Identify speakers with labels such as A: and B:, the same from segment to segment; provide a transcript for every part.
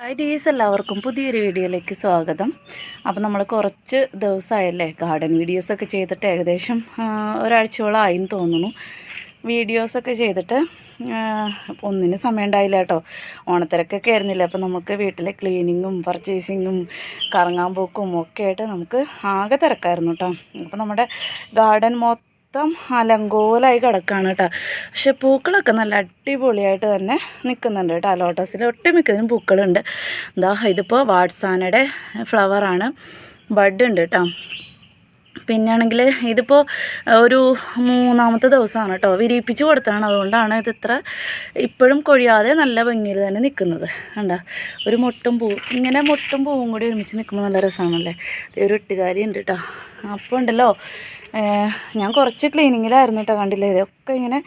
A: Hi ഡീസ് എല്ലാവർക്കും പുതിയൊരു വീഡിയോയിലേക്ക് സ്വാഗതം. അപ്പോൾ നമ്മൾ കുറച്ച് ദിവസമായല്ലേ ഗാർഡൻ വീഡിയോസൊക്കെ ചെയ്തിട്ട് ഏകദേശം ആ, ഒരാഴ്ചയോളമായിന്ന് തോന്നുന്നു. വീഡിയോസൊക്കെ ചെയ്തിട്ട് ഒന്നിനും സമയം ഉണ്ടായില്ല കേട്ടോ. ഓണത്തിരക്കൊക്കെ ആയിരുന്നില്ല അപ്പോൾ നമുക്ക് വീട്ടിലെ ക്ലീനിങ്ങും പർച്ചേസിങ്ങും കറങ്ങാൻ പോക്കും ഒക്കെ ആയിട്ട് നമുക്ക് ആകെ തിരക്കായിരുന്നു കേട്ടോ. അപ്പോൾ നമ്മുടെ ഗാർഡൻ മൊത്തം അലങ്കോലായി കിടക്കുകയാണ് കേട്ടോ. പക്ഷെ പൂക്കളൊക്കെ നല്ല അടിപൊളിയായിട്ട് തന്നെ നിൽക്കുന്നുണ്ട് കേട്ടോ. ലോട്ടസിൽ ഒട്ടുമിക്കതിനും പൂക്കളുണ്ട്. എന്താ ഇതിപ്പോൾ വാട്സാനയുടെ ഫ്ലവറാണ്. ബഡ് ഉണ്ട് കേട്ടോ. പിന്നെയാണെങ്കിൽ ഇതിപ്പോൾ ഒരു മൂന്നാമത്തെ ദിവസമാണ് കേട്ടോ. വിരിയിപ്പിച്ച് കൊടുത്താണ് അതുകൊണ്ടാണ് ഇത് ഇത്ര ഇപ്പോഴും കൊഴിയാതെ നല്ല ഭംഗിയിൽ തന്നെ നിൽക്കുന്നത്. കണ്ട? ഒരു മുട്ടും പൂ ഇങ്ങനെ മുട്ടും പൂവും കൂടി ഒരുമിച്ച് നിൽക്കുമ്പോൾ നല്ല രസമാണല്ലേ? ഒരു ഇട്ടുകാരി ഉണ്ട് കേട്ടോ. അപ്പോൾ ഉണ്ടല്ലോ. ഞാൻ കുറച്ച് ക്ലീനിങ്ങിലായിരുന്നു കേട്ടോ കണ്ടില്ലേ? ഇതൊക്കെ ഇങ്ങനെ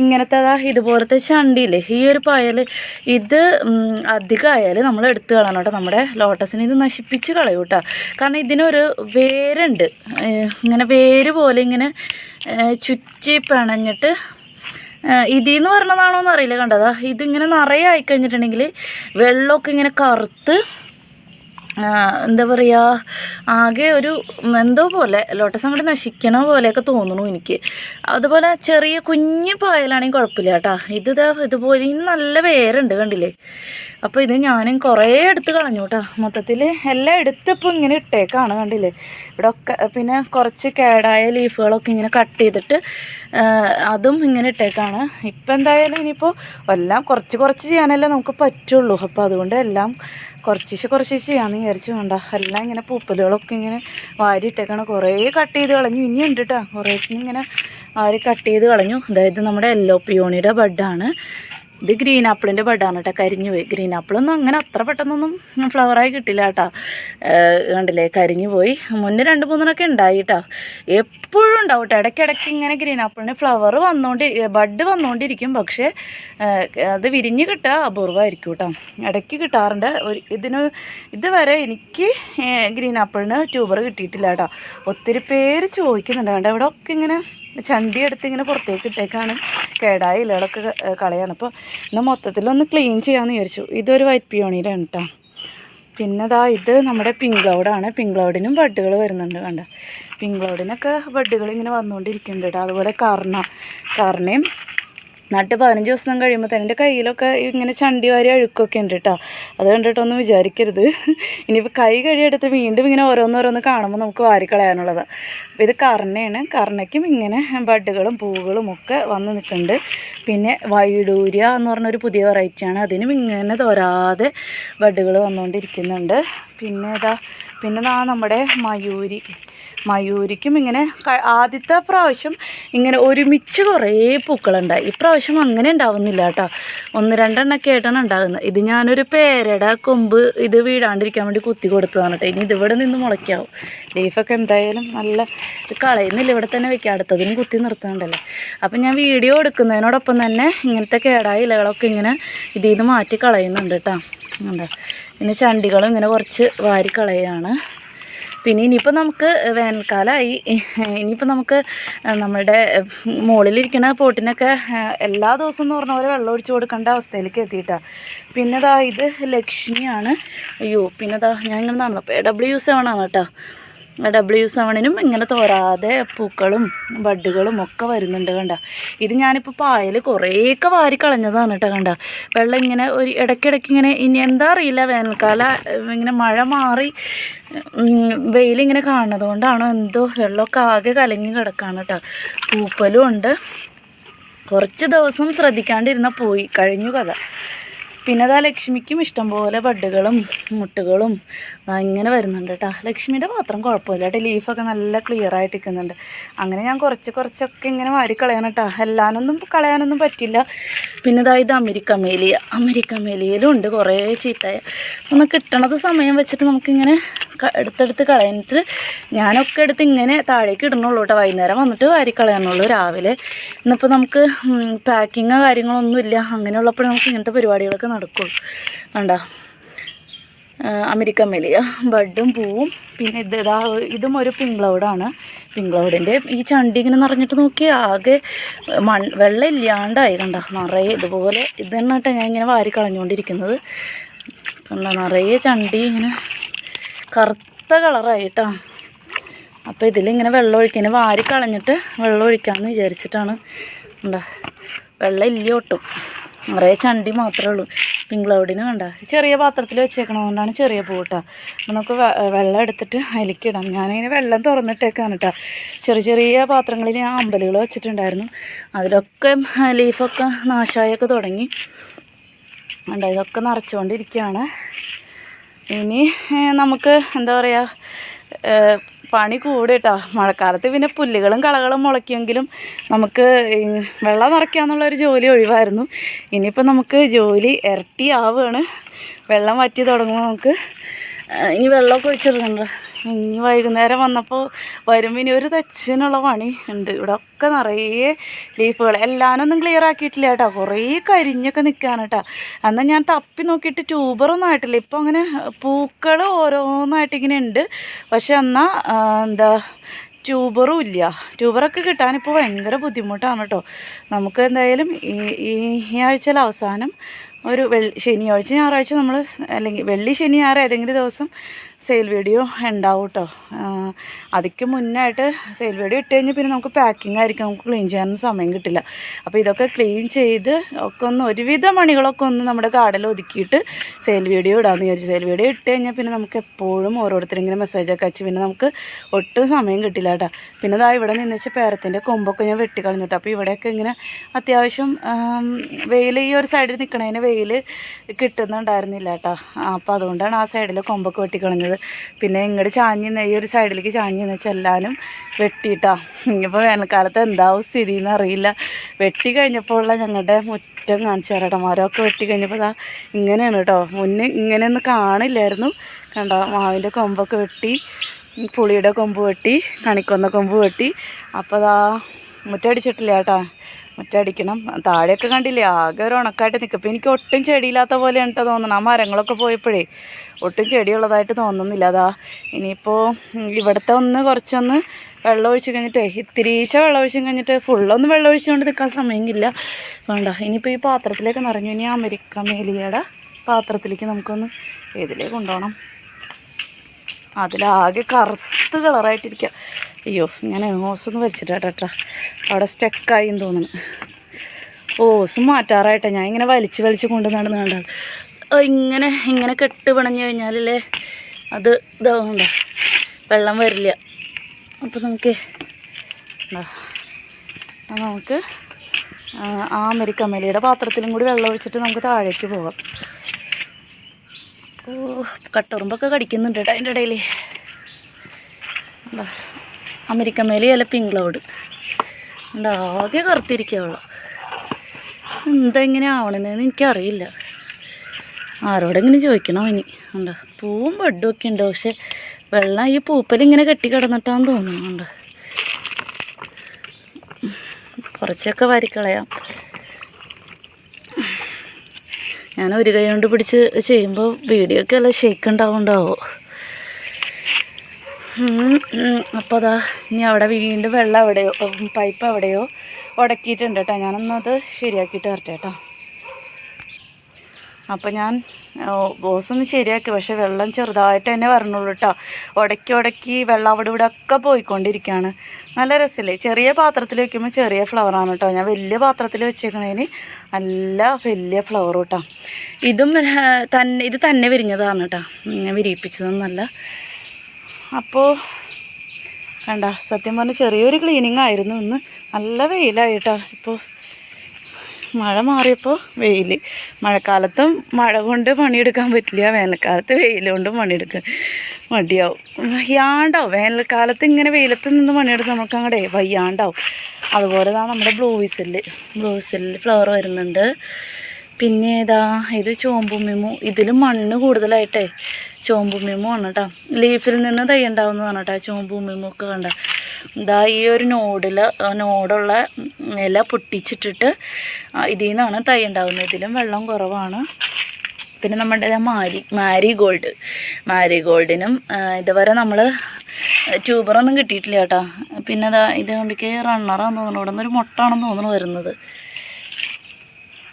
A: ഇങ്ങനത്തെ അതാ ഇതുപോലത്തെ ചണ്ടിയില്ലേ? ഈ ഒരു പായൽ ഇത് അധികമായാൽ നമ്മൾ എടുത്തു കളയണം കേട്ടോ നമ്മുടെ ലോട്ടസിനെ ഇത് നശിപ്പിച്ച് കളയൂ കേട്ടോ കാരണം ഇതിനൊരു വേരുണ്ട്. ഇങ്ങനെ വേര് പോലെ ഇങ്ങനെ ചുറ്റി പിണഞ്ഞിട്ട് ഇതിന്ന് പറഞ്ഞതാണോ എന്നറിയില്ല കണ്ടതാ ഇതിങ്ങനെ നിറയെ ആയിക്കഴിഞ്ഞിട്ടുണ്ടെങ്കിൽ വെള്ളമൊക്കെ ഇങ്ങനെ കറുത്ത് എന്താ പറയുക ആകെ ഒരു എന്തോ പോലെ ലോട്ടസ് അങ്ങോട്ട് നശിക്കണ പോലെയൊക്കെ തോന്നുന്നു എനിക്ക്. അതുപോലെ ചെറിയ കുഞ്ഞു പായലാണെങ്കിൽ കുഴപ്പമില്ല കേട്ടോ. ഇത് ഇതാ ഇതുപോലെ നല്ല വേരുണ്ട് കണ്ടില്ലേ? അപ്പോൾ ഇത് ഞാനും കുറേ എടുത്ത് കളഞ്ഞു കേട്ടോ. മൊത്തത്തിൽ എല്ലാം എടുത്തപ്പോൾ ഇങ്ങനെ ഇട്ടേക്കാണ് കണ്ടില്ലേ? ഇവിടെ ഒക്കെ പിന്നെ കുറച്ച് കേടായ ലീഫുകളൊക്കെ ഇങ്ങനെ കട്ട് ചെയ്തിട്ട് അതും ഇങ്ങനെ ഇട്ടേക്കാണ്. ഇപ്പം എന്തായാലും ഇനിയിപ്പോൾ എല്ലാം കുറച്ച് കുറച്ച് ചെയ്യാനല്ലേ നമുക്ക് പറ്റുള്ളൂ. അപ്പോൾ അതുകൊണ്ട് എല്ലാം കുറച്ചിശ് കുറച്ച് ചെയ്യാമെന്ന് വിചാരിച്ചു വേണ്ട എല്ലാം ഇങ്ങനെ പൂപ്പലുകളൊക്കെ ഇങ്ങനെ വാരി ഇട്ടേക്കാണ് കുറേ കട്ട് ചെയ്ത് കളഞ്ഞു. ഇനിയുണ്ട് കേട്ടോ കുറേ ഇങ്ങനെ വാരി കട്ട് ചെയ്ത് കളഞ്ഞു. അതായത് നമ്മുടെ എല്ലോ പിയോണിയുടെ ബഡാണ് ഇത് ഗ്രീൻ ആപ്പിളിന്റെ ബഡാണ് കേട്ടോ കരിഞ്ഞു പോയി. ഗ്രീൻ ആപ്പിളൊന്നും അങ്ങനെ അത്ര പെട്ടെന്നൊന്നും ഫ്ലവറായി കിട്ടില്ല കേട്ടോ കണ്ടില്ലേ കരിഞ്ഞു പോയി. മുന്നേ രണ്ട് മൂന്നെണ്ണമൊക്കെ ഉണ്ടായി കേട്ടോ എപ്പോഴും ഉണ്ടാവും കേട്ടോ ഇടയ്ക്കിടയ്ക്ക് ഇങ്ങനെ ഗ്രീൻ ആപ്പിളിന് ഫ്ലവർ വന്നുകൊണ്ട് ബഡ് വന്നുകൊണ്ടിരിക്കും പക്ഷേ അത് വിരിഞ്ഞ് കിട്ടുക അപൂർവമായിരിക്കും കേട്ടോ ഇടയ്ക്ക് കിട്ടാറുണ്ട്. ഒരു ഇതിന് ഇതുവരെ എനിക്ക് ഗ്രീൻ ആപ്പിളിന് ട്യൂബർ കിട്ടിയിട്ടില്ല കേട്ടോ ഒത്തിരി പേര് ചോദിക്കുന്നുണ്ട്. കേട്ടോ ഇവിടെ ഒക്കെ ഇങ്ങനെ ചണ്ടി എടുത്ത് ഇങ്ങനെ പുറത്തേക്ക് ഇട്ടേക്കാണ്. കേടായ ഇലകളൊക്കെ കളയാണ്. അപ്പോൾ ഇന്ന് മൊത്തത്തിലൊന്ന് ക്ലീൻ ചെയ്യാമെന്ന് വിചാരിച്ചു. ഇതൊരു വൈറ്റ് പിയോണിയിലാണ് കേട്ടോ പിന്നെ ദാ ഇത് നമ്മുടെ പിങ്ക് ക്ലൗഡാണ് പിങ്ക് ക്ലൗഡിനും ബഡ്ഡുകൾ വരുന്നുണ്ട് കണ്ട. പിങ്ക് ക്ലൗഡിനൊക്കെ ബഡ്ഡുകൾ ഇങ്ങനെ വന്നുകൊണ്ടിരിക്കുന്നുണ്ട് കേട്ടോ അതുപോലെ കർണ കർണയും നട്ട് പതിനഞ്ച് ദിവസം കഴിയുമ്പോൾ തന്നെ എന്റെ കയ്യിലൊക്കെ ഇങ്ങനെ ചണ്ടി വാരി അഴുക്കൊക്കെ ഉണ്ട് കേട്ടോ അത് കണ്ടിട്ടൊന്നും വിചാരിക്കരുത്. ഇനിയിപ്പോൾ കൈ കഴിയെടുത്ത് വീണ്ടും ഇങ്ങനെ ഓരോന്നോരോന്ന് കാണുമ്പോൾ നമുക്ക് വാരിക്കളയാനുള്ളത്. ഇത് കർണയാണ്. കർണയ്ക്കും ഇങ്ങനെ ബഡുകളും പൂവുകളും ഒക്കെ വന്ന് നിൽക്കുന്നുണ്ട്. പിന്നെ വൈഡൂര്യ എന്ന് പറഞ്ഞൊരു പുതിയ വെറൈറ്റിയാണ് അതിനും ഇങ്ങനെ തോരാതെ ബഡുകൾ വന്നുകൊണ്ടിരിക്കുന്നുണ്ട് പിന്നെ ഇതാ പിന്നെ നമ്മുടെ മയൂരി. മയൂരിക്കും ഇങ്ങനെ ആദ്യത്തെ പ്രാവശ്യം ഇങ്ങനെ ഒരുമിച്ച് കുറേ പൂക്കളുണ്ടായി ഇപ്രാവശ്യം അങ്ങനെ ഉണ്ടാവുന്നില്ല കേട്ടോ. ഒന്ന് രണ്ടെണ്ണൊക്കെ ആയിട്ടാണ് ഉണ്ടാകുന്നത്. ഇത് ഞാനൊരു പേരയുടെ കൊമ്പ് ഇത് വീടാണ്ടിരിക്കാൻ വേണ്ടി കുത്തി കൊടുത്തതാണ് കേട്ടോ. ഇനി ഇതിവിടെ നിന്ന് മുളയ്ക്കാവും. ലീഫൊക്കെ എന്തായാലും നല്ല കളയുന്നില്ല. ഇവിടെ തന്നെ വെക്കാം. അടുത്തതിനും കുത്തി നിർത്തുന്നുണ്ടല്ലോ അപ്പം ഞാൻ വീഡിയോ എടുക്കുന്നതിനോടൊപ്പം തന്നെ ഇങ്ങനത്തെ കേടായ ഇലകളൊക്കെ ഇങ്ങനെ ഇതിൽ നിന്ന് മാറ്റി കളയുന്നുണ്ട് കേട്ടോ. ഉണ്ടോ പിന്നെ ചണ്ടികളും ഇങ്ങനെ കുറച്ച് വാരി കളയാണ്. പിന്നെ ഇനിയിപ്പോൾ നമുക്ക് വേനൽക്കാലമായി ഇനിയിപ്പോൾ നമുക്ക് നമ്മുടെ മുകളിലിരിക്കുന്ന പോട്ടിനൊക്കെ എല്ലാ ദിവസവും എന്ന് പറഞ്ഞ പോലെ വെള്ളം ഒഴിച്ചു കൊടുക്കേണ്ട അവസ്ഥയിലേക്ക് എത്തിയിട്ടാണ് പിന്നെ ദാ ഇത് ലക്ഷ്മിയാണ്. അയ്യോ പിന്നെ ദാ ഞാൻ ഇങ്ങനെ നടന്നപ്പോൾ ഡബ്ല്യു സെവൻ ആണ് കേട്ടോ. ഡബ്ല്യു സെവണിനും ഇങ്ങനെ തോരാതെ പൂക്കളും ബഡുകളും ഒക്കെ വരുന്നുണ്ട് കണ്ട. ഇത് ഞാനിപ്പോൾ പായൽ കുറേയൊക്കെ വാരി കളഞ്ഞതാണ് കേട്ടോ കണ്ട. വെള്ളം ഇങ്ങനെ ഒരു ഇടയ്ക്കിടയ്ക്ക് ഇങ്ങനെ ഇനി എന്താ അറിയില്ല വേനൽക്കാല ഇങ്ങനെ മഴ മാറി വെയിലിങ്ങനെ കാണുന്നത് കൊണ്ടാണോ എന്തോ വെള്ളമൊക്കെ ആകെ കലങ്ങി കിടക്കുകയാണ് കേട്ടോ. പൂപ്പലും ഉണ്ട്. കുറച്ച് ദിവസം ശ്രദ്ധിക്കാണ്ടിരുന്ന പോയി. കഴിഞ്ഞു കഥ. പിന്നെ അതാ ലക്ഷ്മിക്കും ഇഷ്ടംപോലെ ബഡ്ഡുകളും മുട്ടുകളും ഇങ്ങനെ വരുന്നുണ്ട് കേട്ടോ ലക്ഷ്മിയുടെ മാത്രം കുഴപ്പമില്ല കേട്ടോ ലീഫൊക്കെ നല്ല ക്ലിയർ ആയിട്ട് നിൽക്കുന്നുണ്ട്. അങ്ങനെ ഞാൻ കുറച്ച് കുറച്ചൊക്കെ ഇങ്ങനെ വാരി കളയണം കേട്ടോ എല്ലാനൊന്നും കളയാനൊന്നും പറ്റില്ല. പിന്നെ ഇതാ ഇത് അമേരിക്ക മേലിയ അമേരിക്ക മേലിയയിലും ഉണ്ട് കുറേ ചീത്തയ. ഒന്ന് കിട്ടണത് സമയം വെച്ചിട്ട് നമുക്കിങ്ങനെ എടുത്തെടുത്ത് കളഞ്ഞിട്ട് ഞാനൊക്കെ എടുത്ത് ഇങ്ങനെ താഴേക്ക് ഇടണുള്ളൂ കേട്ടോ. വൈകുന്നേരം വന്നിട്ട് വാരി കളയാനുള്ളൂ രാവിലെ. ഇന്നിപ്പോൾ നമുക്ക് പാക്കിങ്ങോ കാര്യങ്ങളൊന്നും ഇല്ല. അങ്ങനെയുള്ളപ്പോൾ നമുക്ക് ഇങ്ങനത്തെ പരിപാടികളൊക്കെ നടക്കുള്ളൂ. വേണ്ട അമേരിക്കൻ മെലിയ. ബഡും പൂവും. പിന്നെ ഇത് ഇതാ ഇതും ഒരു പിങ്ക് ക്ലൗഡാണ് ഈ ചണ്ടി ഇങ്ങനെ നിറഞ്ഞിട്ട് നോക്കി ആകെ മൺ വെള്ളം ഇല്ലാണ്ടായി കണ്ട. നിറയെ ഇതുപോലെ ഇത് തന്നെ ഞാൻ ഇങ്ങനെ വാരി കളഞ്ഞുകൊണ്ടിരിക്കുന്നത്. കണ്ട നിറയെ ചണ്ടി ഇങ്ങനെ കറുത്ത കളറായിട്ടോ. അപ്പോൾ ഇതിലിങ്ങനെ വെള്ളം ഒഴിക്കാൻ വാരി കളഞ്ഞിട്ട് വെള്ളം ഒഴിക്കാമെന്ന് വിചാരിച്ചിട്ടാണ്. എന്താ വെള്ളം ഇല്ല ഒട്ടും. നിറയെ ചണ്ടി മാത്രമേ ഉള്ളൂ. പിങ്ക് കണ്ട? ചെറിയ പാത്രത്തിൽ വെച്ചേക്കണതുകൊണ്ടാണ് ചെറിയ പൂ കേട്ടോ അപ്പോൾ നമുക്ക് വെള്ളം എടുത്തിട്ട് അതിലേക്ക് ഇടാം. ഞാനിങ്ങനെ വെള്ളം തുറന്നിട്ടേക്കാണ് കേട്ടോ ചെറിയ ചെറിയ പാത്രങ്ങളിൽ ഞാൻ അമ്പലുകൾ വെച്ചിട്ടുണ്ടായിരുന്നു. അതിലൊക്കെ ലീഫൊക്കെ നാശമായൊക്കെ തുടങ്ങി. ഉണ്ട് ഇതൊക്കെ നിറച്ചുകൊണ്ടിരിക്കുകയാണ്. ഇനി നമുക്ക് എന്താ പറയുക പണി കൂടി കേട്ടോ മഴക്കാലത്ത് പിന്നെ പുല്ലുകളും കളകളും മുളയ്ക്കുമെങ്കിലും നമുക്ക് വെള്ളം നിറയ്ക്കുക എന്നുള്ളൊരു ജോലി ഒഴിവായിരുന്നു. ഇനിയിപ്പോൾ നമുക്ക് ജോലി ഇരട്ടി ഇരട്ടിയാവുകയാണ് വെള്ളം വറ്റി തുടങ്ങുമ്പോൾ നമുക്ക് ഇനി വെള്ളമൊക്കെ ഒഴിച്ചിടണ്ട ഇനി വൈകുന്നേരം വന്നപ്പോൾ വരുമ്പോൾ ഇനി ഒരു തെച്ചിനുള്ള പണി ഉണ്ട്. ഇവിടെ ഒക്കെ നിറയെ ലീഫുകൾ എല്ലാനൊന്നും ക്ലിയർ ആക്കിയിട്ടില്ല കേട്ടോ. കുറേ കരിഞ്ഞൊക്കെ നിൽക്കുകയാണ് കേട്ടോ. എന്നാൽ ഞാൻ തപ്പി നോക്കിയിട്ട് ട്യൂബറൊന്നും ആയിട്ടില്ല. ഇപ്പോൾ അങ്ങനെ പൂക്കൾ ഓരോന്നായിട്ടിങ്ങനെ ഉണ്ട്. പക്ഷെ എന്നാൽ എന്താ ട്യൂബറും ഇല്ല. ട്യൂബറൊക്കെ കിട്ടാനിപ്പോൾ ഭയങ്കര ബുദ്ധിമുട്ടാണ് കേട്ടോ. നമുക്ക് എന്തായാലും ഈ ഈ ആഴ്ചയിലെ അവസാനം ഒരു വെള്ളി ശനിയാഴ്ച ഞായറാഴ്ച നമ്മൾ അല്ലെങ്കിൽ വെള്ളി ശനി ഞായർ ഏതെങ്കിലും ദിവസം സെയിൽ വീഡിയോ ഉണ്ടാവും കേട്ടോ അതിക്ക് മുന്നായിട്ട് സെയിൽ വീഡിയോ ഇട്ട് കഴിഞ്ഞാൽ പിന്നെ നമുക്ക് പാക്കിംഗ് ആയിരിക്കും. നമുക്ക് ക്ലീൻ ചെയ്യാനൊന്നും സമയം കിട്ടില്ല. അപ്പോൾ ഇതൊക്കെ ക്ലീൻ ചെയ്ത് ഒക്കെ ഒന്ന് ഒരുവിധ മണികളൊക്കെ ഒന്ന് നമ്മുടെ കാർഡിൽ ഒതുക്കിയിട്ട് സെയിൽ വീഡിയോ ഇടാമെന്ന് വിചാരിച്ചു. സെയിൽ വീഡിയോ ഇട്ട് കഴിഞ്ഞാൽ പിന്നെ നമുക്ക് എപ്പോഴും ഓരോരുത്തരും ഇങ്ങനെ മെസ്സേജൊക്കെ അയച്ച് പിന്നെ നമുക്ക് ഒട്ടും സമയം കിട്ടില്ല കേട്ടോ. പിന്നെ ഇതാ ഇവിടെ നിന്ന് വെച്ചാൽ പേരത്തിന്റെ കൊമ്പൊക്കെ ഞാൻ വെട്ടിക്കളഞ്ഞു കേട്ടോ. അപ്പോൾ ഇവിടെയൊക്കെ ഇങ്ങനെ അത്യാവശ്യം വെയിൽ ഈ ഒരു സൈഡിൽ നിൽക്കണതിന് വെയിൽ കിട്ടുന്നുണ്ടായിരുന്നില്ല കേട്ടോ. അപ്പോൾ അതുകൊണ്ടാണ് ആ സൈഡിൽ കൊമ്പൊക്കെ വെട്ടിക്കളഞ്ഞത്. പിന്നെ ഇങ്ങോട്ട് ചാഞ്ഞ് ഈ ഒരു സൈഡിലേക്ക് ചാഞ്ഞ് നിന്ന് ചെല്ലാനും വെട്ടിയിട്ടാ ഇനിയിപ്പോൾ വേനൽക്കാലത്ത് എന്താവും സ്ഥിതി എന്ന് അറിയില്ല. വെട്ടി കഴിഞ്ഞപ്പോൾ ഉള്ള ഞങ്ങളുടെ മുറ്റം കാണിച്ച തരാട്ടോ മരമൊക്കെ വെട്ടി കഴിഞ്ഞപ്പോൾ ഇതാ ഇങ്ങനെയാണ് കേട്ടോ മുന്നേ ഇങ്ങനെയൊന്നും കാണില്ലായിരുന്നു. കണ്ടോ മാവിന്റെ കൊമ്പൊക്കെ വെട്ടി പുളിയുടെ കൊമ്പ് വെട്ടി കണിക്കൊന്ന കൊമ്പ് വെട്ടി. അപ്പോൾ അതാ മുറ്റടിച്ചിട്ടില്ല കേട്ടോ. മുറ്റടിക്കണം. താഴെയൊക്കെ കണ്ടില്ലേ ആകെ ഒരു ഉണക്കായിട്ട് നിൽക്കും അപ്പോൾ എനിക്ക് ഒട്ടും ചെടിയില്ലാത്ത പോലെ കേട്ടോ തോന്നുന്നു ആ മരങ്ങളൊക്കെ പോയപ്പോഴേ ഒട്ടും ചെടിയുള്ളതായിട്ട് തോന്നുന്നില്ല. അതാ ഇനിയിപ്പോൾ ഇവിടുത്തെ ഒന്ന് കുറച്ചൊന്ന് വെള്ളം ഒഴിച്ച് കഴിഞ്ഞിട്ടേ ഇത്തിരീശ വെള്ളം ഒഴിച്ച് കഴിഞ്ഞിട്ട് ഫുള്ളൊന്നും വെള്ളം ഒഴിച്ചുകൊണ്ട് നിൽക്കാൻ സമയമില്ല. വേണ്ട ഇനിയിപ്പോൾ ഈ പാത്രത്തിലേക്ക് നിറഞ്ഞു. ഇനി അമേരിക്ക മേലിയുടെ പാത്രത്തിലേക്ക് നമുക്കൊന്ന് ഏതിലേക്ക് കൊണ്ടുപോകണം. അതിലാകെ കറുത്ത് കളറായിട്ടിരിക്കുക അയ്യോ ഞാൻ ഓസൊന്ന് വലിച്ചിട്ടാട്ടാ അവിടെ സ്റ്റക്കായി എന്ന് തോന്നുന്നു. ഓ സുമാറ്റാറായിട്ടെ ഞാൻ ഇങ്ങനെ വലിച്ച് വലിച്ച് കൊണ്ട് നടന്ന് കണ്ടാൽ ഓ, ഇങ്ങനെ ഇങ്ങനെ കെട്ട് പിണഞ്ഞു കഴിഞ്ഞാലല്ലേ അത് ഇതാവുന്നുണ്ട് വെള്ളം വരില്ല. അപ്പോൾ നമുക്ക് നമുക്ക് ആ, അമരിക്കമ്മലിയുടെ പാത്രത്തിലും കൂടി വെള്ളം ഒഴിച്ചിട്ട് നമുക്ക് താഴേക്ക് പോകാം ഓ കട്ടുറുമ്പൊക്കെ കടിക്കുന്നുണ്ട് കേട്ടോ അതിന്റെ ഇടയിൽ അമേരിക്കൻ മേലെ അല്ല പിങ്ക് ക്ലൗഡ് ഉണ്ട് ആകെ എന്താ ഇങ്ങനെ ആവണമെന്ന് എനിക്കറിയില്ല. ആരോടെങ്കിലും ചോദിക്കണോ ഇനി? ഉണ്ട് പൂവും ബെഡും ഒക്കെ ഉണ്ട് പക്ഷെ വെള്ളം ഈ പൂപ്പൽ ഇങ്ങനെ കെട്ടി കിടന്നിട്ടാന്ന് തോന്നുന്നുണ്ട് കുറച്ചൊക്കെ വാരിക്കളയാം. ഞാൻ ഒരു കൈ കൊണ്ട് പിടിച്ച് ചെയ്യുമ്പോൾ വീഡിയോ ഒക്കെ എല്ലാം ഷേക്ക് ഉണ്ടാവുണ്ടാവോ അപ്പോൾ അതാ ഇനി അവിടെ വീണ്ടും വെള്ളം എവിടെയോ ഉം, പൈപ്പ് എവിടെയോ ഉടക്കിയിട്ടുണ്ട് കേട്ടോ ഞാനൊന്നത് ശരിയാക്കിയിട്ട് വരട്ടെ കേട്ടോ അപ്പോൾ ഞാൻ ബോസൊന്ന് ശരിയാക്കി. പക്ഷെ വെള്ളം ചെറുതായിട്ട് തന്നെ വരണുള്ളൂ കേട്ടോ ഉടക്കി ഉടക്കി വെള്ളം അവിടെ ഇവിടെ ഒക്കെ പോയിക്കൊണ്ടിരിക്കുകയാണ്. നല്ല രസമില്ലേ ചെറിയ പാത്രത്തിൽ വെക്കുമ്പോൾ ചെറിയ ഫ്ലവറാണ് കേട്ടോ ഞാൻ വലിയ പാത്രത്തിൽ വെച്ചേക്കണതിന് നല്ല വലിയ ഫ്ലവർ കേട്ടോ ഇതും തന്നെ ഇത് തന്നെ വിരിഞ്ഞതാണ് കേട്ടോ ഞാൻ വിരിയിപ്പിച്ചതൊന്നല്ല അപ്പോൾ കണ്ട സത്യം പറഞ്ഞാൽ ചെറിയൊരു ക്ലീനിങ് ആയിരുന്നു. ഇന്ന് നല്ല വെയിലായിട്ടാ. ഇപ്പോൾ മഴ മാറിയപ്പോൾ വെയിൽ മഴക്കാലത്തും മഴ കൊണ്ട് പണിയെടുക്കാൻ പറ്റില്ല. വേനൽക്കാലത്ത് വെയിൽ കൊണ്ട് പണിയെടുക്കാൻ മടിയാവും. വയ്യാണ്ടാവും. വേനൽക്കാലത്ത് ഇങ്ങനെ വെയിലത്ത് നിന്ന് പണിയെടുത്ത് നമുക്ക് അങ്ങടെ വയ്യാണ്ടാവും. അതുപോലെ തന്നെ നമ്മുടെ blue whistle blue whistle flower വരുന്നുണ്ട്. പിന്നെ ഇതാ ഇത് ചോമ്പുമിമു ഇതിലും മണ്ണ് കൂടുതലായിട്ടേ ചോമ്പുമിമു ആണ് കേട്ടോ ലീഫിൽ നിന്ന് തൈ ഉണ്ടാവുന്നതാണ് കേട്ടോ ചോമ്പുമിമു ഒക്കെ കണ്ട. ഇതാ ഈ ഒരു നോഡിൽ നോടുള്ള ഇല പൊട്ടിച്ചിട്ടിട്ട് ഇതിൽ നിന്നാണ് തൈ ഉണ്ടാകുന്നത് ഇതിലും വെള്ളം കുറവാണ്. പിന്നെ നമ്മുടെ മാരി മാരി ഗോൾഡ് മാരി ഗോൾഡിനും ഇതുവരെ നമ്മൾ ട്യൂബറൊന്നും കിട്ടിയിട്ടില്ല കേട്ടോ പിന്നെ ഇതാ ഇത് കൊണ്ടിക്ക് റണ്ണറാന്ന് തോന്നുന്നു. ഇവിടെ നിന്നൊരു മുട്ടാണെന്ന് തോന്നുന്നു വരുന്നത്.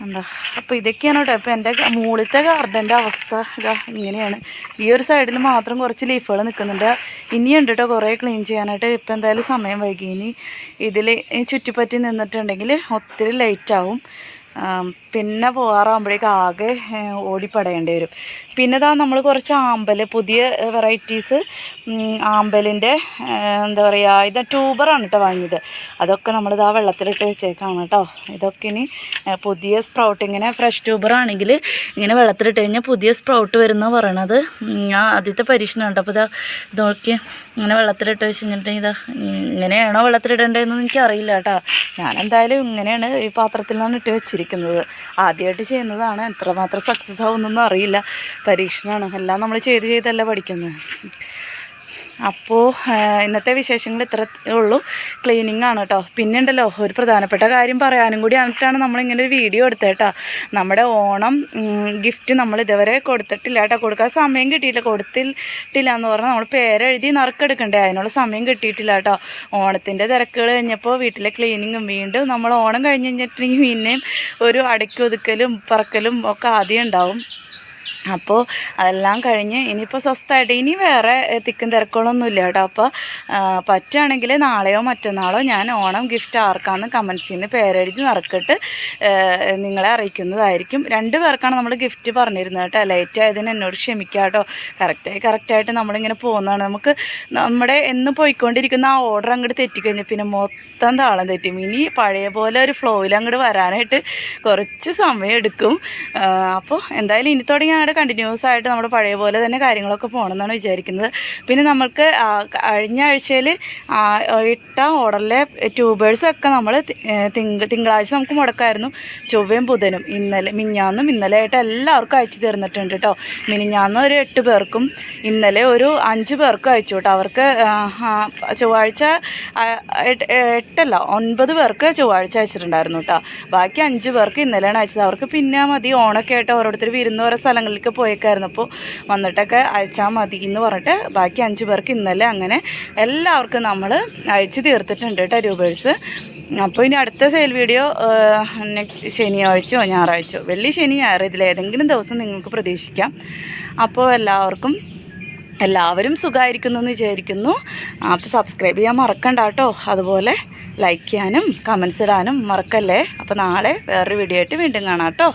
A: എന്താ? അപ്പോൾ ഇതൊക്കെയാണ് കേട്ടോ. അപ്പോൾ എന്റെ മുകളിലത്തെ ഗാർഡന്റെ അവസ്ഥ. ഇതാ ഇങ്ങനെയാണ്. ഈ ഒരു സൈഡിൽ മാത്രം കുറച്ച് ലീഫുകൾ നിൽക്കുന്നുണ്ട്. ഇനിയുണ്ട് കേട്ടോ കുറേ ക്ലീൻ ചെയ്യാനായിട്ട്. ഇപ്പോൾ എന്തായാലും സമയം വൈകി. ഇനി ഇതിൽ ചുറ്റിപ്പറ്റി നിന്നിട്ടുണ്ടെങ്കിൽ ഒത്തിരി ലേറ്റ് പിന്നെ പോകാറാകുമ്പോഴേക്ക് ആകെ ഓടിപ്പടയേണ്ടി വരും. പിന്നെ ഇതാ നമ്മൾ കുറച്ച് ആമ്പൽ പുതിയ വെറൈറ്റീസ് ആമ്പലിന്റെ എന്താ പറയുക ഇത് ട്യൂബറാണ് കേട്ടോ വാങ്ങിയത്. അതൊക്കെ നമ്മളിതാ വെള്ളത്തിലിട്ട് വെച്ചേക്കാണ് കേട്ടോ ഇതൊക്കെ ഇനി പുതിയ സ്പ്രൗട്ട് ഇങ്ങനെ ഫ്രഷ് ട്യൂബറാണെങ്കിൽ ഇങ്ങനെ വെള്ളത്തിലിട്ട് കഴിഞ്ഞാൽ പുതിയ സ്പ്രൗട്ട് വരുന്ന പറയണത്. ഞാൻ ആദ്യത്തെ പരീക്ഷണം ഉണ്ട് അപ്പോൾ ഇതാ ഇത് നോക്കി ഇങ്ങനെ വെള്ളത്തിലിട്ട് വെച്ച് കഴിഞ്ഞിട്ടുണ്ടെങ്കിൽ ഇതാ ഇങ്ങനെയാണോ വെള്ളത്തിലിടേണ്ടതെന്ന് എനിക്കറിയില്ല കേട്ടോ. ഞാൻ എന്തായാലും ഇങ്ങനെയാണ് ഈ പാത്രത്തിൽ പാത്രത്തിലാണ് ഇട്ട് വെച്ചിരിക്കുന്നത്. ആദ്യമായിട്ട് ചെയ്യുന്നതാണ്. എത്രമാത്രം സക്സസ് ആവുന്നൊന്നും അറിയില്ല. പരീക്ഷണമാണ് എല്ലാം നമ്മൾ ചെയ്ത് ചെയ്തല്ല പഠിക്കുന്നത് അപ്പോൾ ഇന്നത്തെ വിശേഷങ്ങൾ ഇത്ര ഉള്ളൂ. ക്ലീനിങ് ആണ് കേട്ടോ പിന്നെ ഉണ്ടല്ലോ ഒരു പ്രധാനപ്പെട്ട കാര്യം പറയാനും കൂടി ആയിട്ടാണ് നമ്മളിങ്ങനെ ഒരു വീഡിയോ എടുത്തത് കേട്ടോ നമ്മുടെ ഓണം ഗിഫ്റ്റ് നമ്മൾ ഇതുവരെ കൊടുത്തിട്ടില്ല കേട്ടോ കൊടുക്കാൻ സമയം കിട്ടിയില്ല. കൊടുത്തിട്ടില്ല എന്ന് പറഞ്ഞാൽ നമ്മൾ പേരെഴുതി നറുക്കെടുക്കണ്ടേ. അതിനുള്ള സമയം കിട്ടിയിട്ടില്ല കേട്ടോ ഓണത്തിന്റെ തിരക്കുകൾ കഴിഞ്ഞപ്പോൾ വീട്ടിലെ ക്ലീനിങ്ങും വീണ്ടും നമ്മൾ ഓണം കഴിഞ്ഞ് കഴിഞ്ഞിട്ടുണ്ടെങ്കിൽ പിന്നെയും ഒരു അടയ്ക്കൊതുക്കലും പറക്കലും ഒക്കെ ആദ്യം ഉണ്ടാവും. അപ്പോൾ അതെല്ലാം കഴിഞ്ഞ് ഇനിയിപ്പോൾ സ്വസ്ഥമായിട്ട് ഇനി വേറെ തിക്കും തിരക്കുകളൊന്നും ഇല്ല കേട്ടോ അപ്പോൾ പറ്റുകയാണെങ്കിൽ നാളെയോ മറ്റന്നാളോ ഞാൻ ഓണം ഗിഫ്റ്റ് ആർക്കാന്ന് കമൻസിൽ നിന്ന് പേരെഴുതി നറുക്കിട്ട് നിങ്ങളെ അറിയിക്കുന്നതായിരിക്കും. രണ്ട് പേർക്കാണ് നമ്മൾ ഗിഫ്റ്റ് പറഞ്ഞിരുന്നത് കേട്ടോ. ലേറ്റ് ആയതിന് എന്നോട് ക്ഷമിക്കുക കേട്ടോ. കറക്റ്റായി കറക്റ്റായിട്ട് നമ്മളിങ്ങനെ പോകുന്നതാണ്. നമുക്ക് നമ്മുടെ എന്ന് പോയിക്കൊണ്ടിരിക്കുന്ന ആ ഓർഡർ അങ്ങോട്ട് തെറ്റിക്കഴിഞ്ഞാൽ പിന്നെ മൊത്തം താളം തെറ്റും. ഇനി പഴയ പോലെ ഒരു ഫ്ലോയിൽ അങ്ങോട്ട് വരാനായിട്ട് കുറച്ച് സമയം എടുക്കും അപ്പോൾ എന്തായാലും ഇനി തുടങ്ങി അങ്ങോട്ട് കണ്ടിന്യൂസ് ആയിട്ട് നമ്മുടെ പഴയ പോലെ തന്നെ കാര്യങ്ങളൊക്കെ പോകണമെന്നാണ് വിചാരിക്കുന്നത്. പിന്നെ നമ്മൾക്ക് കഴിഞ്ഞ ആഴ്ചയിൽ ഇട്ട ഓർഡറിലെ ട്യൂബേഴ്സൊക്കെ നമ്മൾ തിങ്ക തിങ്കളാഴ്ച നമുക്ക് മുടക്കായിരുന്നു. ചൊവ്വയും ബുധനും. ഇന്നലെ മിഞ്ഞാന്നും ഇന്നലെ ആയിട്ട് എല്ലാവർക്കും അയച്ചു തീർന്നിട്ടുണ്ട് കേട്ടോ മിനിഞ്ഞാന്ന് ഒരു എട്ട് പേർക്കും ഇന്നലെ ഒരു അഞ്ച് പേർക്കും അയച്ചു കേട്ടോ അവർക്ക് ചൊവ്വാഴ്ച എട്ടല്ല ഒൻപത് പേർക്ക് ചൊവ്വാഴ്ച അയച്ചിട്ടുണ്ടായിരുന്നു കേട്ടോ ബാക്കി അഞ്ച് പേർക്ക് ഇന്നലെയാണ് അയച്ചത്. അവർക്ക് പിന്നെ മതി ഓണൊക്കെ ആയിട്ട് ഓരോരുത്തർ വിരുന്ന് ഓരോ സ്ഥലങ്ങളിലേക്ക് പോയേക്കായിരുന്നു. അപ്പോൾ വന്നിട്ടൊക്കെ അയച്ചാൽ മതി എന്ന് പറഞ്ഞിട്ട് ബാക്കി അഞ്ച് പേർക്ക് ഇന്നലെ അങ്ങനെ എല്ലാവർക്കും നമ്മൾ അയച്ച് തീർത്തിട്ടുണ്ട് കേട്ടോ രൂപേഴ്സ് അപ്പോൾ ഇനി അടുത്ത സെയിൽ വീഡിയോ നെക്സ്റ്റ് ശനിയാഴ്ചയോ ഞായറാഴ്ചയോ വെള്ളി ശനി ഞായർ ഇതിലേതെങ്കിലും ദിവസം നിങ്ങൾക്ക് പ്രതീക്ഷിക്കാം. അപ്പോൾ എല്ലാവർക്കും എല്ലാവരും സുഖമായിരിക്കുന്നു എന്ന് വിചാരിക്കുന്നു. അപ്പോൾ സബ്സ്ക്രൈബ് ചെയ്യാൻ മറക്കണ്ട കേട്ടോ. അതുപോലെ ലൈക്ക് ചെയ്യാനും കമൻസ് ഇടാനും മറക്കല്ലേ? അപ്പോൾ നാളെ വേറൊരു വീഡിയോ ആയിട്ട് വീണ്ടും കാണാം കേട്ടോ.